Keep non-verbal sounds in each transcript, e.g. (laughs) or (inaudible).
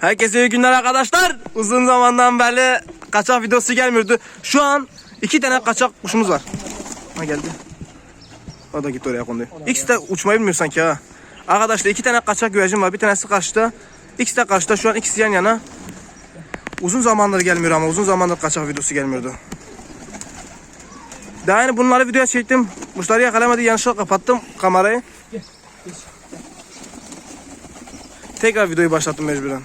Herkese iyi günler arkadaşlar. Uzun zamandan beri kaçak videosu gelmiyordu. Şu an iki tane kaçak kuşumuz var. Ha geldi. O da gitti oraya kondu. İkisi de uçmayı bilmiyor sanki ha. Arkadaşlar iki tane kaçak güvercin var. Bir tanesi karşıda. İkisi de karşıda. Şu an ikisi yan yana. Uzun zamandır gelmiyor ama uzun zamandır kaçak videosu gelmiyordu. Daha yeni bunları videoya çektim. Kuşları yakalamadı. Yanlışlıkla kapattım kamerayı. Tekrar videoyu başlattım mecburen.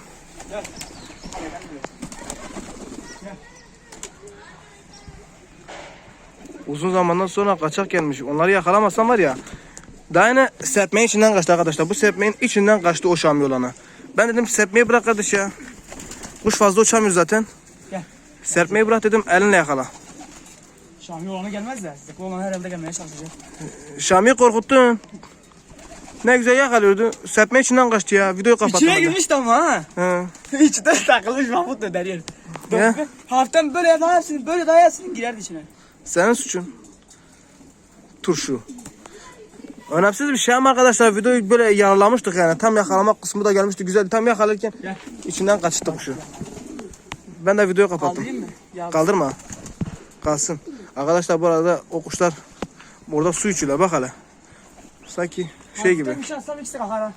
Uzun zamandan sonra kaçak gelmiş. Onları yakalamasam var ya. Daha yine serpmeyin içinden kaçtı arkadaşlar. Bu serpmeyin içinden kaçtı o Şami olanı. Ben dedim serpmeyi bırak kardeş ya. Kuş fazla uçamıyor zaten. Gel. Serpmeyi bırak dedim elinle yakala. Şami olanı gelmez de. Zıklı olan herhalde gelmeye çalışacak. Şami'yi korkuttun. Ne güzel yakalıyordu. Serpme içinden kaçtı ya. Videoyu kapattım. İçine girmişti ama ha. He. (laughs) İçinde takılmış Mahmut da deriyor. Ya. Hafiften böyle daha hepsini böyle daha hepsini girerdi içine. Senin suçun. Turşu. Önemsiz bir şey ama arkadaşlar videoyu böyle yaralamıştık yani. Tam yakalamak kısmı da gelmişti. Güzel. Tam yakalarken Gel. içinden kaçtı kuşu. Ben de videoyu kapattım. Kaldırayım mı? Ya Kaldırma. Kalsın. Arkadaşlar bu arada o kuşlar burada su içiyorlar bak hele. Sanki şey gibi. Bir şey kalkar ha.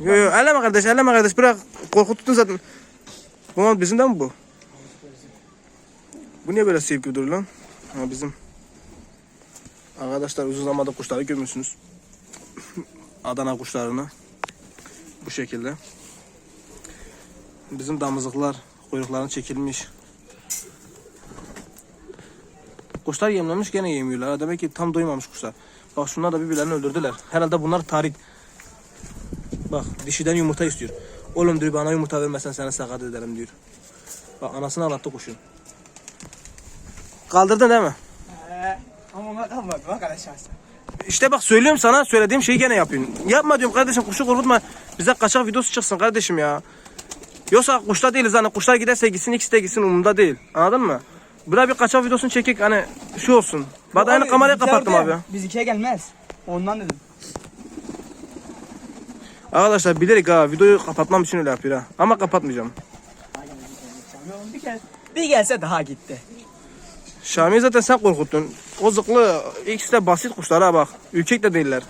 Yo yo elleme kardeş elleme kardeş bırak korkuttun zaten. Bu bizim de mi bu? Bu niye böyle sevip gibi duruyor lan? Ha bizim. Arkadaşlar uzun zamandır kuşları görmüşsünüz. (laughs) Adana kuşlarını. Bu şekilde. Bizim damızlıklar kuyruklarını çekilmiş. Kuşlar yemlemiş gene yemiyorlar. Demek ki tam doymamış kuşlar. Bak şunlar da birbirlerini öldürdüler. Herhalde bunlar tarih. Bak dişiden yumurta istiyor. Oğlum diyor bana yumurta vermezsen seni sakat ederim diyor. Bak anasını ağlattı kuşu. Kaldırdın değil mi? Ee, ama ona kalmadı bak arkadaşlar. İşte bak söylüyorum sana söylediğim şeyi gene yapıyorsun. Yapma diyorum kardeşim kuşu korkutma. Bize kaçak videosu çıksın kardeşim ya. Yoksa kuşta değiliz hani kuşlar giderse gitsin ikisi de gitsin umurumda değil. Anladın mı? Buna bir kaçak videosunu çekik hani şu olsun. Bak aynı kamerayı kapattım abi. Biz ikiye gelmez. Ondan dedim. Arkadaşlar bilerek ha videoyu kapatmam için öyle yapıyor ha. Ama kapatmayacağım. Bir kere bir gelse daha gitti. Şami zaten sen korkuttun. O zıklı ikisi de basit kuşlar ha bak. Ürkek de değiller.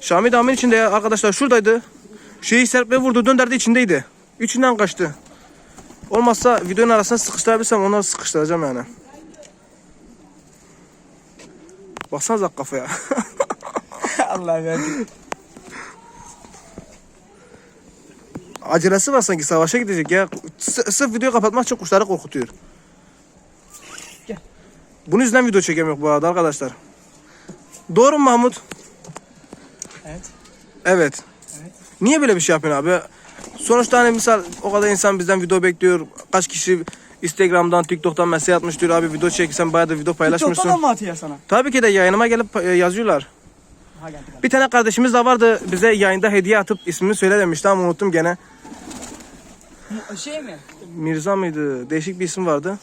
Şami damın içinde ya arkadaşlar şuradaydı. Şeyi serpme vurdu dönderdi içindeydi. İçinden kaçtı. Olmazsa videonun arasına sıkıştırabilirsem onları sıkıştıracağım yani. Baksanıza kafaya. (laughs) Allah verdi. Acelesi var sanki savaşa gidecek ya. S- sırf videoyu kapatmak için kuşları korkutuyor. Gel. Bunun yüzünden video çekemiyor bu arada arkadaşlar. Doğru mu Mahmut? Evet. Evet. Evet. Niye böyle bir şey yapıyorsun abi? Sonuçta hani misal o kadar insan bizden video bekliyor. Kaç kişi Instagram'dan, TikTok'tan mesaj atmış diyor abi video çek sen bayağı da video paylaşmışsın. TikTok'tan mı atıyor sana? Tabii ki de yayınıma gelip e, yazıyorlar. Ha geldi geldi. Bir tane kardeşimiz de vardı bize yayında hediye atıp ismini söyle demişti ama unuttum gene. Şey mi? Mirza mıydı? Değişik bir isim vardı.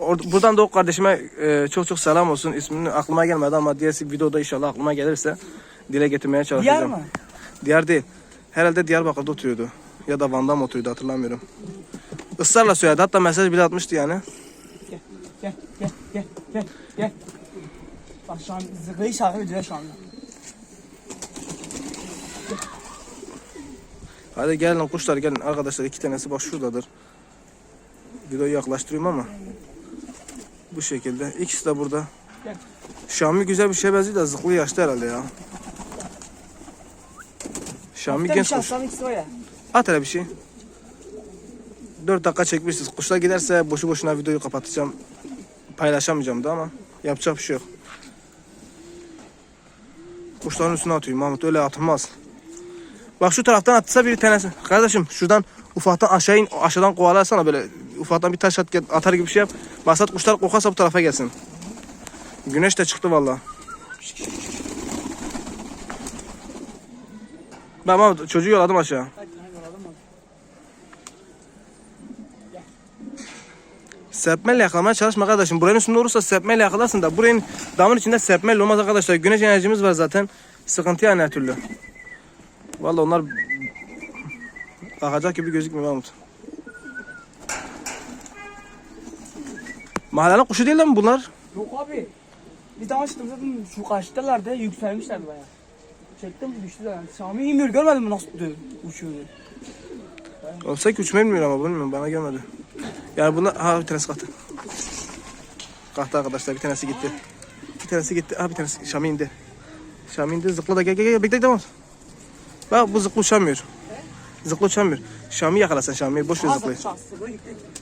Or- buradan da o kardeşime e, çok çok selam olsun. İsmini aklıma gelmedi ama diğer videoda inşallah aklıma gelirse dile getirmeye çalışacağım. Diyar mı? Diyar değil. Herhalde Diyarbakır'da oturuyordu. Ya da Van'da mı oturuyordu hatırlamıyorum. Israrla söyledi. Hatta mesaj bile atmıştı yani. Gel gel gel gel gel gel. Bak şu an zıkıyı şarkı ediyor şu anda. Hadi gelin kuşlar gelin. Arkadaşlar iki tanesi bak şuradadır. Videoyu yaklaştırıyorum ama. Bu şekilde. İkisi de burada. Şami güzel bir şey benziyor da zıklı yaşlı herhalde ya. Şami genç kuş. At hele bir şey. 4 dakika çekmişiz. Kuşlar giderse boşu boşuna videoyu kapatacağım. Paylaşamayacağım da ama yapacak bir şey yok. Kuşların üstüne atıyorum Mahmut öyle atılmaz. Bak şu taraftan atsa bir tanesi. Kardeşim şuradan ufaktan aşağı in, aşağıdan kovalarsana böyle ufaktan bir taş at, atar gibi bir şey yap. Basat kuşlar korkarsa bu tarafa gelsin. Güneş de çıktı valla. Ben Mahmut çocuğu yolladım aşağı. Serpmeyle yakalamaya çalışma kardeşim. Buranın üstünde olursa serpmeyle yakalarsın da buranın damın içinde serpmeyle olmaz arkadaşlar. Güneş enerjimiz var zaten. Sıkıntı yani her türlü. Vallahi onlar Kalkacak gibi gözükmüyor Mahmut. Mahallenin kuşu değil mi bunlar? Yok abi. Bir tane açtım zaten şu karşıdalardı yükselmişlerdi bayağı. Çektim düştüler yani. Sami inmiyor görmedin mi nasıl dö- uçuyordu? Olsa ki uçmayı bilmiyor ama bilmiyorum bana gelmedi. Yani bunlar ha bir tanesi kalktı. Kalktı arkadaşlar bir tanesi gitti. Bir tanesi gitti. Ha bir tanesi Şami indi. Şami indi zıpla da gel gel gel bekle devam. Bak bu zıplı uçamıyor. Zıplı uçamıyor. Şami yakala sen Şami'yi boş ver zıplayı.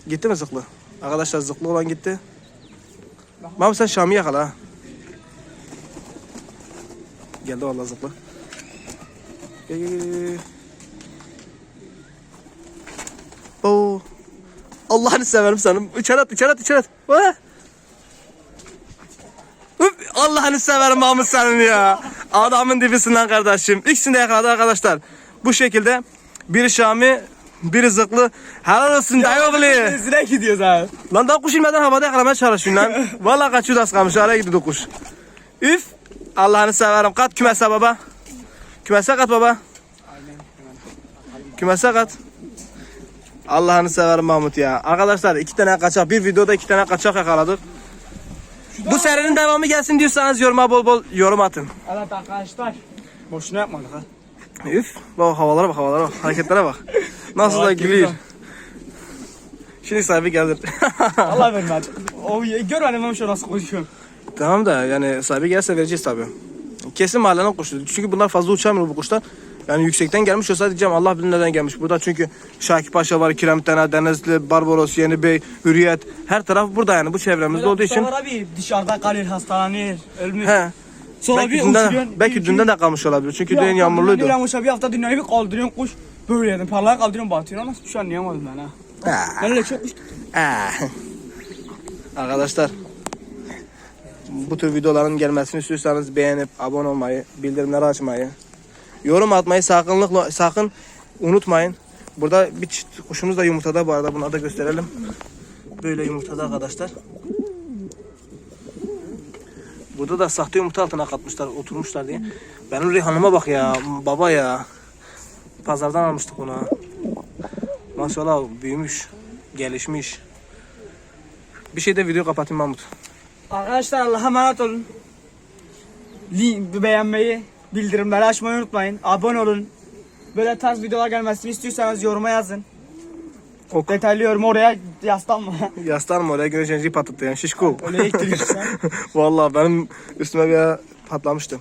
gitti. Mi zıplı? Arkadaşlar zıplı olan gitti. Mahmut sen Şam'ı yakala ha. Geldi vallahi zıplı. Gel gel gel, gel. Oo. Allah'ını severim senin. İçeri at, içeri at, içeri at. Allah'ını severim Mahmut senin ya. Adamın dibisinden kardeşim. İkisini de yakaladı arkadaşlar. Bu şekilde biri Şami, biri zıklı. Helal olsun dayı. Zile gidiyoruz abi. Lan daha kuş inmeden havada yakalamaya çalışıyorsun lan. (laughs) Vallahi kaçıyor az kalmış. Araya gidiyordu kuş. Üf. Allah'ını severim. Kat kümese baba. Kümese kat baba. Kümese kat. Allah'ını severim Mahmut ya. Arkadaşlar iki tane kaçak. Bir videoda iki tane kaçak yakaladık. Bu serinin devamı gelsin diyorsanız yoruma bol bol yorum atın. Evet arkadaşlar. Boşuna yapmadık ha. Üf. Bak havalara bak havalara bak. Hareketlere bak. Nasıl da gülüyor. Şimdi sahibi gelir. Allah (laughs) vermedi. O görmedim ben şu nasıl konuşuyorum. Tamam da yani sahibi gelse vereceğiz tabii. Kesin mahallenin kuşu. Çünkü bunlar fazla uçamıyor bu kuşlar. Yani yüksekten gelmiş olsa diyeceğim Allah bilir neden gelmiş. Burada çünkü Şakir Paşa var, Kiremtena, Denizli, Barbaros, Yeni Bey, Hürriyet. Her taraf burada yani bu çevremizde olduğu için. Sonra bir dışarıda kalır, hastalanır, ölmüş. He. Sonra Belki bir dünden, uçuruyorsun, belki bir- dünden de kalmış olabilir. Çünkü Bir dün yağmurluydu. dünyayı uçuyor, bir hafta dünyayı bir kaldırıyorsun kuş. Böyle yedim. Parlağa kaldırıyorsun batıyor. Nasıl bir şey anlayamadım ben ha. Ben öyle çok ah. Arkadaşlar bu tür videoların gelmesini istiyorsanız beğenip abone olmayı, bildirimleri açmayı, yorum atmayı sakınlıkla sakın unutmayın. Burada bir çift kuşumuz da yumurtada bu arada bunu da gösterelim. Böyle yumurtada arkadaşlar. Burada da sahte yumurta altına katmışlar, oturmuşlar diye. Benim Rihan'ıma bak ya, baba ya. Pazardan almıştık ha. Maşallah büyümüş, gelişmiş. Bir şey de video kapatayım Mahmut. Arkadaşlar Allah'a emanet olun. Link beğenmeyi, bildirimleri açmayı unutmayın. Abone olun. Böyle tarz videolar gelmesini istiyorsanız yoruma yazın. Ok. Detaylı yorum oraya yaslanma. (laughs) Yaslanma oraya güneş enerjiyi patlattı yani şişko. Öyle ittiriyorsun. (laughs) Vallahi benim üstüme bir patlamıştı.